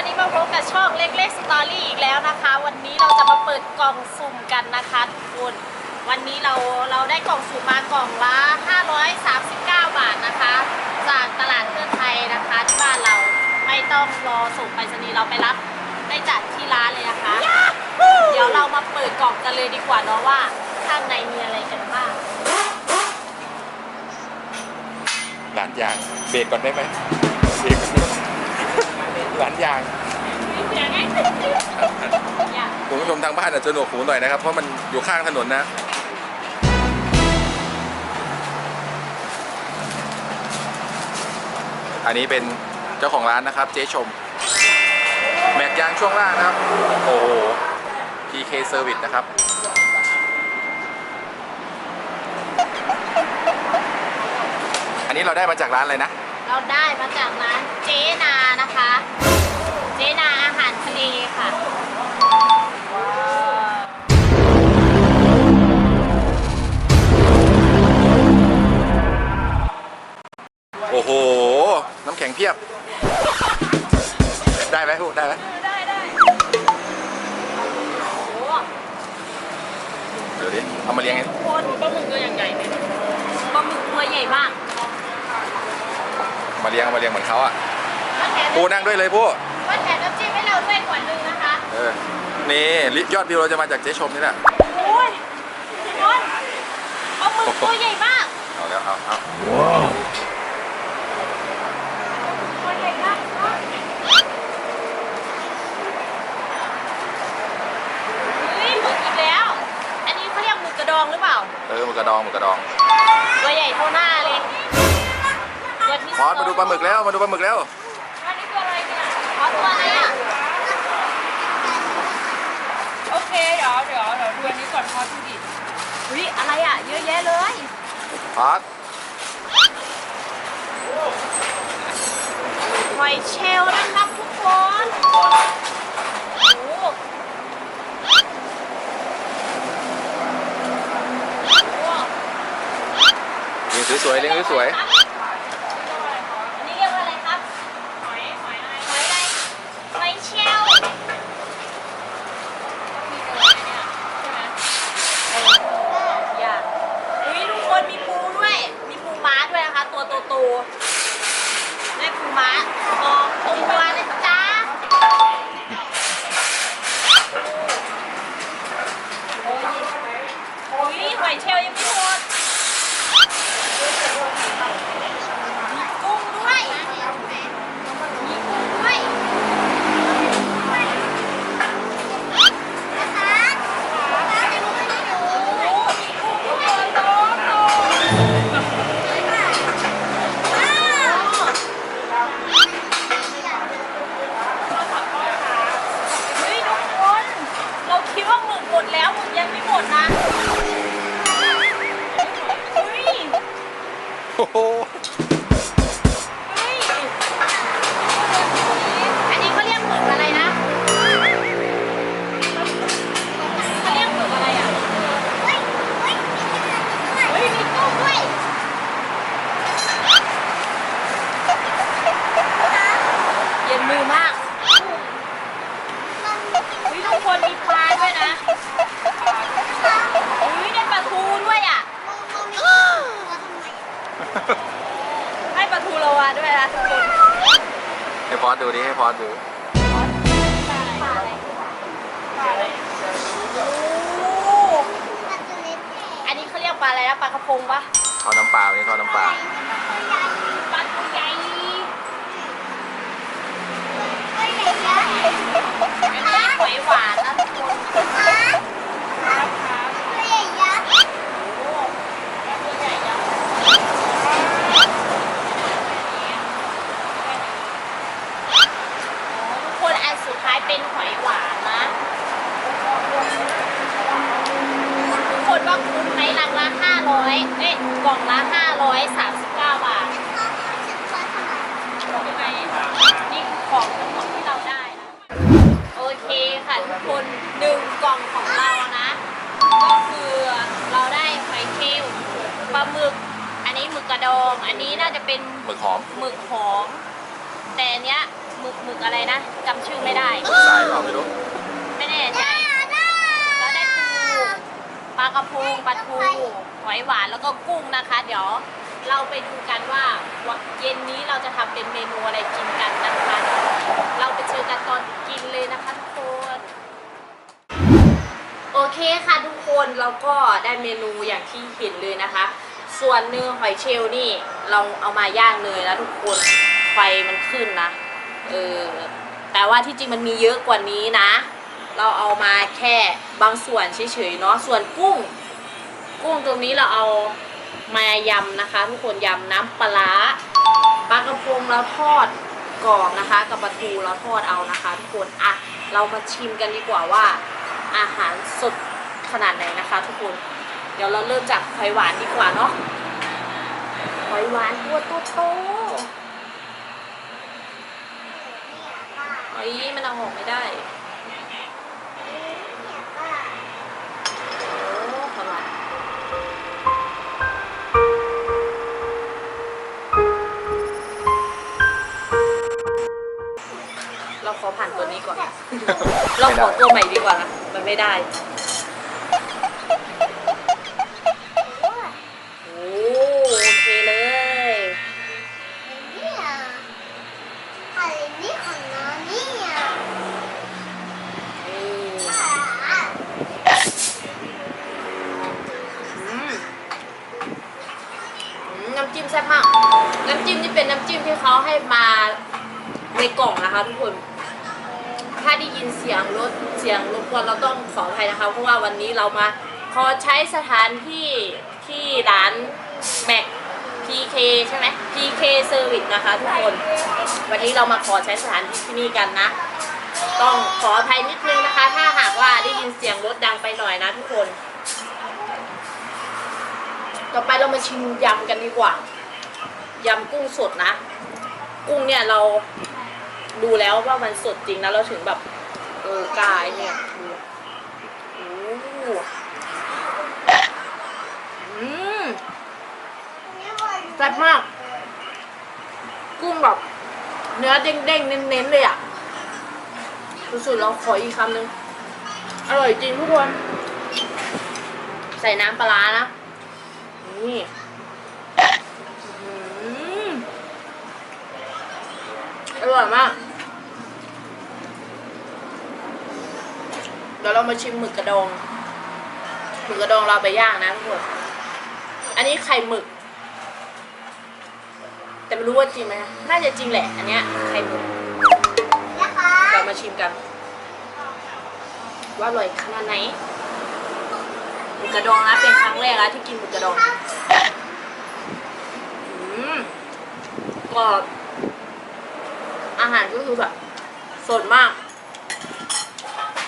วันนี้มาพบกับช่องเล็กๆสตอรี่อีกแล้วนะคะ วันนี้เราจะมาเปิดกล่องสุ่มกันนะคะทุกคนวันนี้เราเราได้กล่องสุ่มมากล่องละ539 บาทนะคะ จากตลาดเพื่อไทยนะคะที่บ้านเราไม่ต้องรอส่งไปรษณีย์เราไปรับได้จากที่ร้านเลยนะคะ เดี๋ยวเรามาเปิดกล่องกันเลยดีกว่าเนาะว่าข้างในมีอะไรกันบ้างร้านยางเบรกก่อนได้ไหม ร้านยางอยากคุณผู้ชมทางบ้านอาจจะหนวกหูหน่อยนะครับ เพราะมันอยู่ข้างถนนนะ อันนี้เป็นเจ้าของร้านนะครับ เจ๊ชม แม็กยางช่วงล่างนะครับ โอ้โห PK Service นะครับอันนี้เราได้มาจากร้านอะไรนะ เราได้มาจากร้านเจนานะคะ เจนาอาหารทะเลค่ะ โอ้โห น้ำแข็งเพียบ ได้ไหมพูดได้ไหมได้ได้โอ้โหเดี๋ยวดิเอามาเลี้ยงไงโคนปลาหมึกตัวใหญ่ๆเลยปลาหมึกตัวใหญ่มากมาเลี้ยงเอามาเลี้ยงเหมือนเขาอะว่าแถมปูนั่งด้วยเลยพูว่าแถมน้ำจิ้มให้เราด้วยขวดหนึงนะคะเออนี่ลิยอดวิวเราจะมาจากเจ๊ชมนี่แหละโอ้ยคนปลาหมึกตัวใหญ่มากเอาแล้วเอาเอาตัวใหญ่มากเฮ้ยหมึกอีกแล้ว อันนี้เขาเรียกหมึกกระดองหรือเปล่า เออหมึกกระดองหมึกกระดองตัวใหญ่เท่าหน้าเลยตัวที่พอสมาดูปลาหมึกแล้วมาดูปลาหมึกแล้วอันนี้ตัวอะไรเนี่ยพอสตัวอะไรอะโอ เคเดี๋ยวเดี๋ยวเดี๋ยวดูอันนี้ก่อนพอดูดิอุ้ยอะไรอะ เยอะแยะเลยพอสหอยเชลล์นะครับทุกคนโอ้โหโอ้เลี้ยงสวยๆเลี้ยงสวยอั ให้ปลาทูละวาด้วยนะทุกคนให้พอสดูดิให้พอสดูปลาอะไรปลาอะไรโอ้อันนี้เขาเรียกปลาอะไรนะปลากระพงปะทอดน้ำปลาวันนี้ทอดน้ำปลาปลาตัวใหญ่อันนี้หอยหวานนะทุกคน ครับครับ โอ้ปลาตัวใหญ่ยักษ์อ๋อทุกคนอันสุดท้ายเป็นหอยหวานนะ ทุกคนว่าคุ้มไหมรังละ500เอ้ยกล่องละ539 บาท ยังไงนี่คือของทั้งหมดที่เราได้นะ โอเคค่ะทุกคนหนึ่ง กล่องของเรานะ ก็คือเราได้หอยเชลล์ปลาหมึก อันนี้หมึกกระดอง อันนี้น่าจะเป็นหมึกหอมหมึกหอม แต่อันเนี้ยหมึกหมึกอะไรนะจำชื่อไม่ได้ สายเปล่าไม่รู้ไม่แน่ใจแล้วได้ปูปลากระพงปลาทูหอยหวานแล้วก็กุ้งนะคะ เดี๋ยวเราไปดูกันว่าวันเย็นนี้เราจะทำเป็นเมนูอะไรกินกันนะคะเดี๋ยวเราไปเจอกันตอนกินเลยนะคะทุกคน โอเคค่ะทุกคนเราก็ได้เมนูอย่างที่เห็นเลยนะคะ ส่วนเนื้อหอยเชลล์นี่เราเอามาย่างเนยแล้วทุกคนไฟมันขึ้นนะเออแต่ว่าที่จริงมันมีเยอะกว่านี้นะ เราเอามาแค่บางส่วนเฉยๆเนาะส่วนกุ้ง กุ้งตรงนี้เราเอามายำนะคะ ทุกคนยำน้ำปลาร้าปลากระพงเราทอดกรอบนะคะ กับปลาทูเราทอดเอานะคะ ทุกคนอะเรามาชิมกันดีกว่าว่า อาหารสดขนาดไหนนะคะทุกคน เดี๋ยวเราเริ่มจากหอยหวานดีกว่าเนาะหอยหวานตัวโตโตๆเฮ้ยมันเอาออกไม่ได้ ผ่านตัวนี้ก่อน เราขอตัวใหม่ดีกว่านะมันไม่ได้ โอ้โอเคเลย นี่อืมอืมน้ำจิ้มแซ่บมาก น้ำจิ้มนี่เป็นน้ำจิ้มที่เขาให้มาในกล่องนะคะทุกคน ถ้าได้ยินเสียงรถเสียงรบกวนเราต้องขออภัยนะคะ เพราะว่าวันนี้เรามาขอใช้สถานที่ที่ร้านแม็ก PK ใช่ไหม PK Service นะคะทุกคน วันนี้เรามาขอใช้สถานที่ที่นี่กันนะ ต้องขออภัยนิดนึงนะคะ ถ้าหากว่าได้ยินเสียงรถดังไปหน่อยนะทุกคน ต่อไปเรามาชิมยำกันดีกว่า ยำกุ้งสดนะ กุ้งเนี่ยเรา ดูแล้วว่ามันสดจริงนะเราถึงแบบเออกายเนี่ยดูโอ้โหอืมแซ่บมาก กุ้งแบบเนื้อเด้งๆ เน้นๆ เลยอะสุดๆเราขออีกคำหนึ่งอร่อยจริงทุกคน ใส่น้ำปลานะ นี่อร่อยมาก เดี๋ยวเรามาชิมหมึกกระดองหมึกกระดองเราไปย่างนะทุกคนอันนี้ไข่หมึก แต่ไม่รู้ว่าจริงไหมน่าจะจริงแหละ อันเนี้ยไข่หมึกเรามาชิมกัน ว่าอร่อยขนาดไหนหมึกกระดองนะเป็นครั้งแรกนะที่กินหมึกกระดองอืมก็อาหารก็คือแบบสดมาก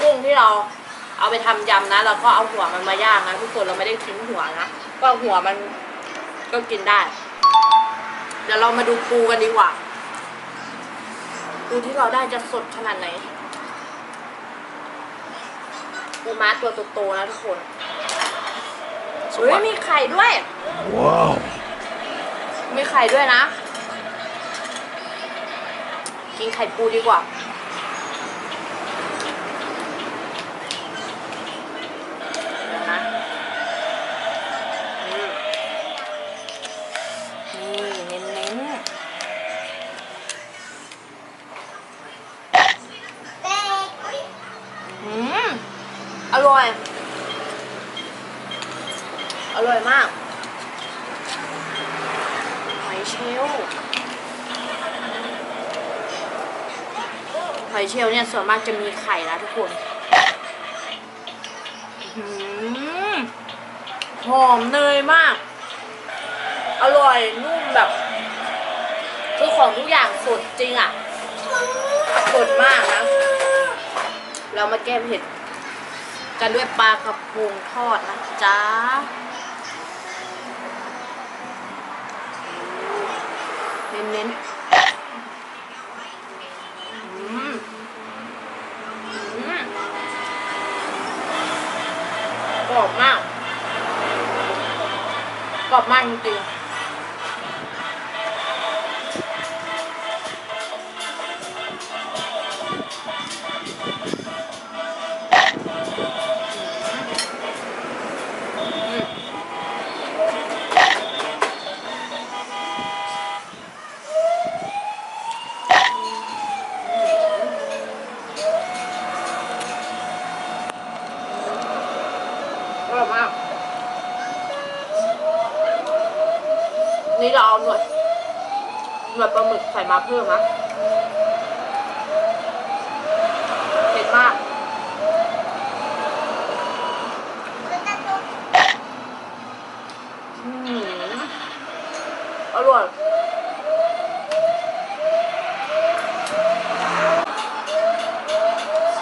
กุ้งที่เราเอาไปทำยำนะเราก็เอาหัวมันมาย่างนะทุกคนเราไม่ได้ทิ้งหัวนะก็หัวมันก็กินได้ เดี๋ยวเรามาดูปูกันดีกว่าปูที่เราได้จะสดขนาดไหนปูม้าตัวโตๆนะทุกคนสเฮ้วยยมีไข่ด้วย ว้าว มีไข่ด้วยนะ กินไข่ปูดีกว่า อร่อย อร่อยมาก หอยเชลล์หอยเชลล์เนี่ยส่วนมากจะมีไข่นะทุกคนหอหอมเนยมาก อร่อยนุ่มแบบคือของทุกอย่างสดจริงอะสดมากนะ เรามาแก้เผ็ด กันด้วยปลากระพงทอดนะจ๊ะเน้นๆอืมอืมกรอบมากกรอบมากจริงๆ เอาหน่วยหน่วยปลาหมึกใส่มาเพิ่มนะเผ็ดมากอืมอร่อย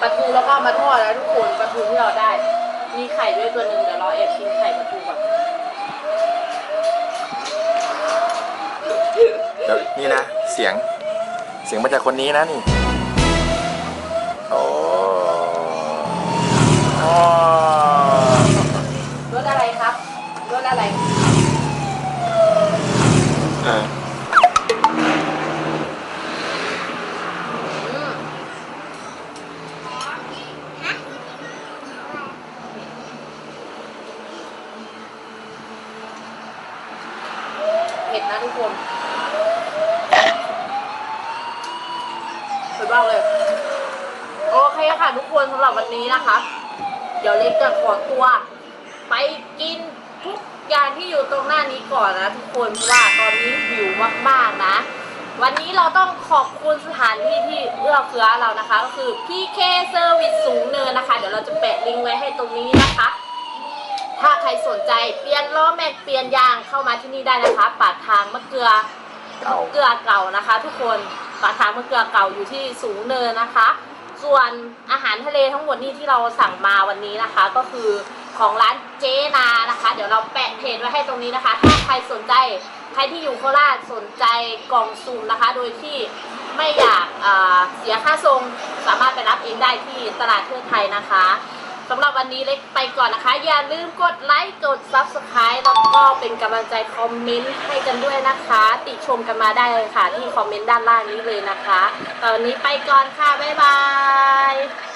ปลาทูแล้วก็มาทอดแล้วทุกคนปลาทูที่เราได้ มีไข่ด้วยตัวหนึ่งเดี๋ยวเราแอบกินไข่ปลาทูก่อน เดี๋ยวนี่นะ เสียงเสียงมาจากคนนี้นะนี่ โอ้อ๋อรสอะไรครับรสอะไร เอออืมเผ็ดนะทุกคนเผ็ด มากเลย โอเคค่ะทุกคนสำหรับวันนี้นะคะ เดี๋ยวเล็กจะขอตัว ไปกินทุกอย่างที่อยู่ตรงหน้านี้ก่อนนะทุกคนเพราะว่าตอนนี้หิวมากๆนะ วันนี้เราต้องขอบคุณสถานที่ที่เอื้อเฟื้อเรานะคะ ก็คือ PK Service สูงเนินนะคะ เดี๋ยวเราจะแปะลิงก์ไว้ให้ตรงนี้นะคะ ถ้าใครสนใจเปลี่ยนล้อแม็กเปลี่ยนยางเข้ามาที่นี่ได้นะคะ ปากทางมะเกลือเก่าเกลือเก่านะคะ ทุกคน ปลาทางมะเกลือเก่าอยู่ที่สูงเนินนะคะ ส่วนอาหารทะเลทั้งหมดนี่ที่เราสั่งมาวันนี้นะคะ ก็คือของร้านเจนานะคะ เดี๋ยวเราแปะเพจไว้ให้ตรงนี้นะคะ ถ้าใครสนใจใครที่อยู่โคราชสนใจกล่องซุ่มนะคะ โดยที่ไม่อยากอ่าเสียค่าส่งสามารถไปรับเองได้ที่ตลาดเทือกไทยนะคะ สำหรับวันนี้เล็กไปก่อนนะคะ อย่าลืมกดไลค์กด Subscribe แล้วก็เป็นกำลังใจคอมเมนต์ให้กันด้วยนะคะ ติชมกันมาได้เลยค่ะ ที่คอมเมนต์ด้านล่างนี้เลยนะคะตอนนี้ไปก่อนค่ะ บ๊ายบาย